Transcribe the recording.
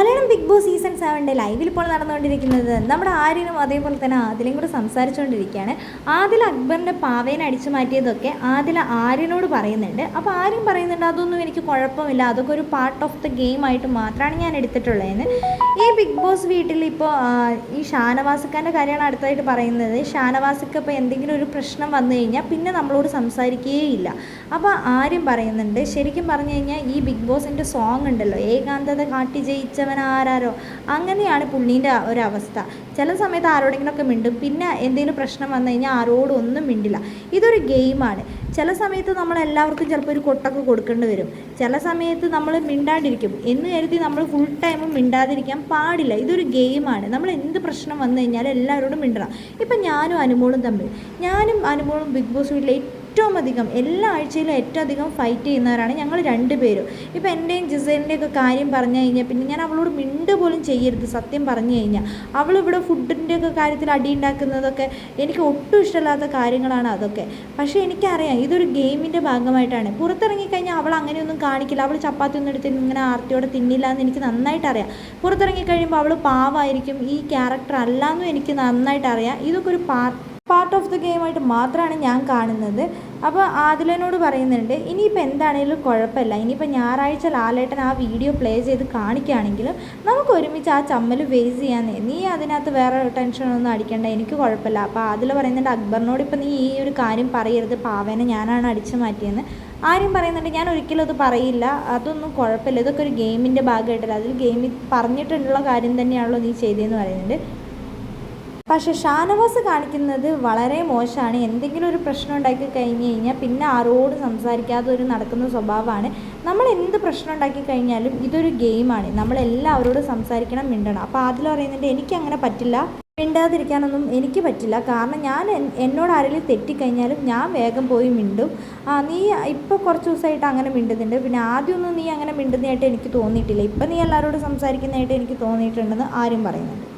Malayalam big boss season സെവന്റെ ലൈവിൽ ഇപ്പോൾ നടന്നുകൊണ്ടിരിക്കുന്നത് നമ്മുടെ ആര്യനും അതേപോലെ തന്നെ ആദിലും കൂടെ സംസാരിച്ചുകൊണ്ടിരിക്കുകയാണ്. ആദിൽ അക്ബറിന്റെ പാവേനെ അടിച്ചു മാറ്റിയതൊക്കെ ആദില ആര്യനോട് പറയുന്നുണ്ട്. അപ്പോൾ ആര്യൻ പറയുന്നുണ്ട് അതൊന്നും എനിക്ക് കുഴപ്പമില്ല. അതൊക്കെ ഒരു പാർട്ട് ഓഫ് ദ ഗെയിം ആയിട്ട് മാത്രമാണ് ഞാൻ എടുത്തിട്ടുള്ളതെന്ന്. ഈ ബിഗ് ബോസ് വീട്ടിൽ ഇപ്പോൾ ഈ ഷാനവാസിക്കാന്റെ കാര്യമാണ് അടുത്തായിട്ട് പറയുന്നത്. ഷാനവാസിക്ക് ഇപ്പോൾ എന്തെങ്കിലും ഒരു പ്രശ്നം വന്നു കഴിഞ്ഞാൽ പിന്നെ നമ്മളോട് സംസാരിക്കുകയില്ല. അപ്പോൾ ആര്യം പറയുന്നുണ്ട് ശരിക്കും പറഞ്ഞു കഴിഞ്ഞാൽ ഈ ബിഗ് ബോസിന്റെ സോങ് ഉണ്ടല്ലോ ഏകാന്തത കാട്ടി ജയിച്ചവൻ ആരാരോ അങ്ങനെയാണ് പുള്ളീന്റെ ഒരവസ്ഥ ചില സമയത്ത് ആരോടെങ്കിലുമൊക്കെ മിണ്ടും. പിന്നെ എന്തെങ്കിലും പ്രശ്നം വന്നു കഴിഞ്ഞാൽ ആരോടും ഒന്നും മിണ്ടില്ല. ഇതൊരു ഗെയിമാണ് ചില സമയത്ത് നമ്മൾ എല്ലാവർക്കും ചിലപ്പോൾ ഒരു കൊട്ടൊക്കെ കൊടുക്കേണ്ടി വരും. ചില സമയത്ത് നമ്മൾ മിണ്ടാണ്ടിരിക്കും. എന്ന് കരുതി നമ്മൾ ഫുൾ ടൈമും മിണ്ടാതിരിക്കാൻ പാടില്ല. ഇതൊരു ഗെയിമാണ് നമ്മൾ എന്ത് പ്രശ്നം വന്നു കഴിഞ്ഞാലും എല്ലാവരോടും മിണ്ടണം. ഇപ്പം ഞാനും അനുമോളും തമ്മിൽ. ഞാനും അനുമോളും ബിഗ് ബോസ് വീട്ടിലെ ഏറ്റവും അധികം എല്ലാ ആഴ്ചയിലും ഏറ്റവും അധികം ഫൈറ്റ് ചെയ്യുന്നവരാണ് ഞങ്ങൾ രണ്ടുപേരും. ഇപ്പോൾ എന്റെയും ജിസേലിന്റെ ഒക്കെ കാര്യം പറഞ്ഞു കഴിഞ്ഞാൽ പിന്നെ ഞാൻ അവളോട് മിണ്ട് പോലും ചെയ്യരുത് സത്യം പറഞ്ഞു കഴിഞ്ഞാൽ അവളിവിടെ ഫുഡിന്റെ ഒക്കെ കാര്യത്തിൽ അടി ഉണ്ടാക്കുന്നതൊക്കെ എനിക്ക് ഒട്ടും ഇഷ്ടമില്ലാത്ത കാര്യങ്ങളാണ് അതൊക്കെ. പക്ഷേ എനിക്കറിയാം ഇതൊരു ഗെയിമിന്റെ ഭാഗമായിട്ടാണ്. പുറത്തിറങ്ങിക്കഴിഞ്ഞാൽ അവൾ അങ്ങനെയൊന്നും കാണിക്കില്ല. അവൾ ചപ്പാത്തി ഒന്നും എടുത്ത് ഇങ്ങനെ ആർത്തിയോടെ തിന്നില്ല എന്ന് എനിക്ക് നന്നായിട്ട് അറിയാം. പുറത്തിറങ്ങി കഴിയുമ്പോൾ അവൾ പാവായിരിക്കും ഈ ക്യാരക്ടർ അല്ല എന്നും എനിക്ക് നന്നായിട്ട് അറിയാം. ഇതൊക്കെ ഒരു പാർട്ട് പാർട്ട് ഓഫ് ദി ഗെയിമായിട്ട് മാത്രമാണ് ഞാൻ കാണുന്നത്. അപ്പോൾ ആദിലനോട് പറയുന്നുണ്ട് ഇനിയിപ്പോൾ എന്താണേലും കുഴപ്പമില്ല. ഇനിയിപ്പോൾ ഞായറാഴ്ച ലാലേട്ടൻ ആ വീഡിയോ പ്ലേ ചെയ്ത് കാണിക്കുകയാണെങ്കിലും നമുക്ക് ഒരുമിച്ച് ആ ചമ്മൽ ഫേസ് ചെയ്യാൻ നീ അതിനകത്ത് വേറെ ടെൻഷനൊന്നും അടിക്കേണ്ട എനിക്ക് കുഴപ്പമില്ല. അപ്പോൾ ആദിൽ പറയുന്നുണ്ട് അക്ബറിനോട് ഇപ്പോൾ നീ ഈ ഒരു കാര്യം പറയരുത് പാവേനെ ഞാനാണ് അടിച്ചു മാറ്റിയെന്ന്. ആരും പറയുന്നുണ്ട് ഞാൻ ഒരിക്കലും അത് പറയില്ല. അതൊന്നും കുഴപ്പമില്ല. ഇതൊക്കെ ഒരു ഗെയിമിന്റെ ഭാഗമായിട്ടല്ല. അതിൽ ഗെയിമിൽ പറഞ്ഞിട്ടുള്ള കാര്യം തന്നെയാണല്ലോ നീ ചെയ്തതെന്ന് പറയുന്നുണ്ട്. പക്ഷേ ഷാനവാസ് കാണിക്കുന്നത് വളരെ മോശമാണ്. എന്തെങ്കിലും ഒരു പ്രശ്നം ഉണ്ടാക്കി കഴിഞ്ഞ് കഴിഞ്ഞാൽ പിന്നെ ആരോട് സംസാരിക്കാതെ ഒരു നടക്കുന്ന സ്വഭാവമാണ്. നമ്മൾ എന്ത് പ്രശ്നം ഉണ്ടാക്കി കഴിഞ്ഞാലും ഇതൊരു ഗെയിമാണ്. നമ്മൾ എല്ലാവരോടും സംസാരിക്കണം മിണ്ടണം. അപ്പോൾ അതിൽ പറയുന്നുണ്ട് എനിക്ക് അങ്ങനെ പറ്റില്ല. മിണ്ടാതിരിക്കാനൊന്നും എനിക്ക് പറ്റില്ല. കാരണം ഞാൻ എന്നോട് ആരെങ്കിലും തെറ്റിക്കഴിഞ്ഞാലും ഞാൻ വേഗം പോയി മിണ്ടും. നീ ഇപ്പോൾ കുറച്ച് ദിവസമായിട്ട് അങ്ങനെ മിണ്ടുന്നുണ്ട്. പിന്നെ ആദ്യമൊന്നും നീ അങ്ങനെ മിണ്ടുന്നതായിട്ട് എനിക്ക് തോന്നിയിട്ടില്ല. ഇപ്പം നീ എല്ലാവരോടും സംസാരിക്കുന്നതായിട്ട് എനിക്ക് തോന്നിയിട്ടുണ്ടെന്ന് ആരും പറയുന്നുണ്ട്